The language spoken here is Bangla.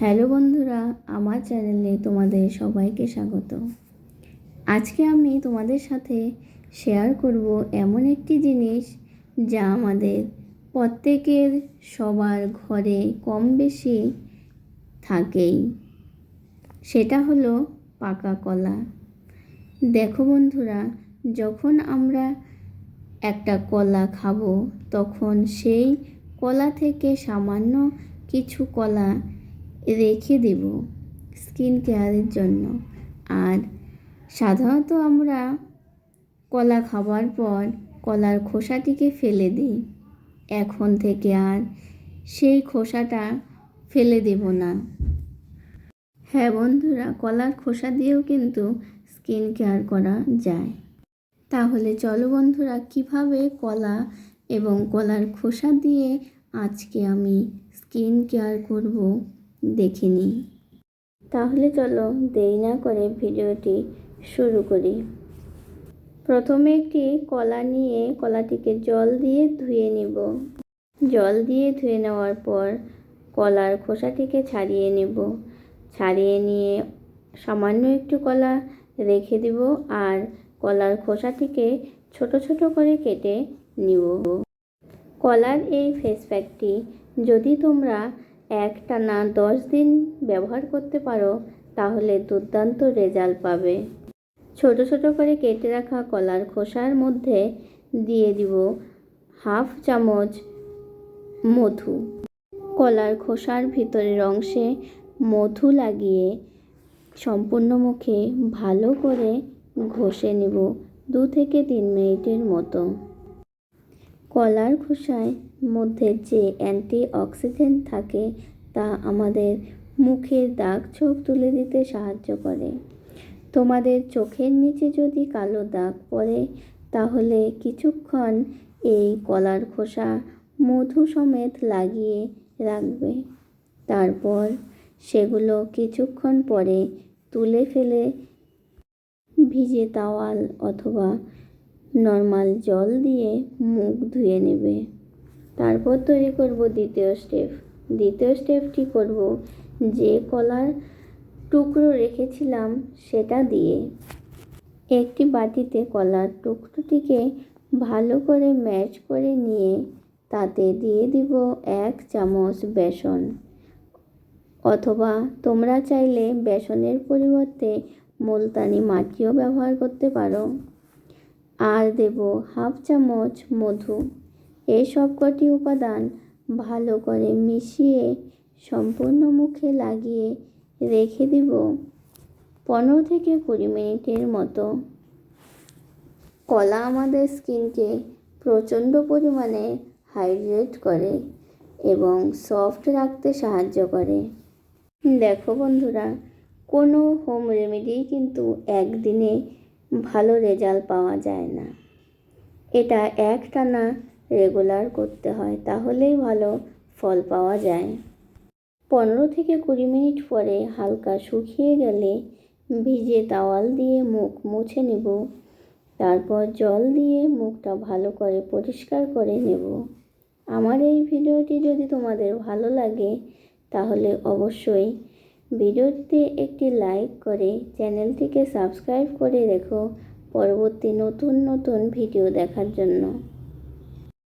হ্যালো বন্ধুরা, আমার চ্যানেলে তোমাদের সবাইকে স্বাগত। আজকে আমি তোমাদের সাথে শেয়ার করব এমন একটি জিনিস যা আমাদের প্রত্যেকের সবার ঘরে কম বেশি থাকেই। সেটা হলো পাকা কলা। দেখো বন্ধুরা, যখন আমরা একটা কলা খাব, তখন সেই কলা থেকে সামান্য কিছু কলা রেখে দেব স্কিন কেয়ারের জন্য। আর সাধারণত আমরা কলা খাবার পর কলার খোসাটিকে ফেলে দিই। এখন থেকে আর সেই খোসাটা ফেলে দেব না। হ্যাঁ বন্ধুরা, কলার খোসা দিয়েও কিন্তু স্কিন কেয়ার করা যায়। তাহলে চলো বন্ধুরা, কীভাবে কলা এবং কলার খোসা দিয়ে আজকে আমি স্কিন কেয়ার করব? দেখে নিই তাহলে চলো দেরি না করে ভিডিওটি শুরু করি। প্রথমে একটি কলা নিয়ে কলাটিকে জল দিয়ে ধুয়ে নিব। জল দিয়ে ধুয়ে নেওয়ার পর কলার খোসাটিকে ছাড়িয়ে নেব। ছাড়িয়ে নিয়ে সামান্য একটু কলা রেখে দিব আর কলার খোসাটিকে ছোট ছোট করে কেটে নিব। কলার এই ফেস প্যাকটি যদি তোমরা একটানা দশ দিন ব্যবহার করতে পারো, তাহলে দুর্দান্ত রেজাল্ট পাবে। ছোট ছোট করে কেটে রাখা কলার খোসার মধ্যে দিয়ে দিব হাফ চামচ মধু। কলার খোসার ভিতরের অংশে মধু লাগিয়ে সম্পূর্ণ মুখে ভালো করে ঘষে নেব দু থেকে তিন মিনিটের মতো। কলার খোসায় মধ্যে যে অ্যান্টি অক্সিডেন্ট থাকে তা আমাদের মুখের দাগ ছোপ তুলে দিতে সাহায্য করে। তোমাদের চোখের নিচে যদি কালো দাগ পড়ে, তাহলে কিছুক্ষণ এই কলার খোসা মধু সমেত লাগিয়ে রাখবে। তারপর সেগুলো কিছুক্ষণ পরে তুলে ফেলে ভিজে তাওয়াল অথবা নর্মাল জল দিয়ে মুখ ধুয়ে নেবে। তারপর তৈরি করব দ্বিতীয় স্টেপ। দ্বিতীয় স্টেপটি করব যে কলার টুকরো রেখেছিলাম সেটা দিয়ে। একটি বাটিতে কলার টুকরোটিকে ভালো করে ম্যাশ করে নিয়ে তাতে দিয়ে দিব এক চামচ বেসন। অথবা তোমরা চাইলে বেসনের পরিবর্তে মুলতানি মাটিও ব্যবহার করতে পারো। আর দেব হাফ চামচ মধু। এই সবকটি উপাদান ভালো করে মিশিয়ে সম্পূর্ণ মুখে লাগিয়ে রেখে দিব পনেরো থেকে কুড়ি মিনিটের মতো। কলা আমাদের স্কিনকে প্রচণ্ড পরিমাণে হাইড্রেট করে এবং সফট রাখতে সাহায্য করে। দেখো বন্ধুরা, কোনো হোম রেমেডি কিন্তু একদিনে ভালো রেজাল্ট পাওয়া যায় না। এটা একটানা রেগুলার করতে হয়, তাহলেই ভালো ফল পাওয়া যায়। পনেরো থেকে কুড়ি মিনিট পরে হালকা শুকিয়ে গেলে ভিজে তাওয়াল দিয়ে মুখ মুছে নেব। তারপর জল দিয়ে মুখটা ভালো করে পরিষ্কার করে নেব। আমার এই ভিডিওটি যদি তোমাদের ভালো লাগে, তাহলে অবশ্যই ভিডিওতে একটি লাইক করে চ্যানেলটিকে সাবস্ক্রাইব করে রেখো। পরবর্তী নতুন নতুন ভিডিও দেখার জন্য।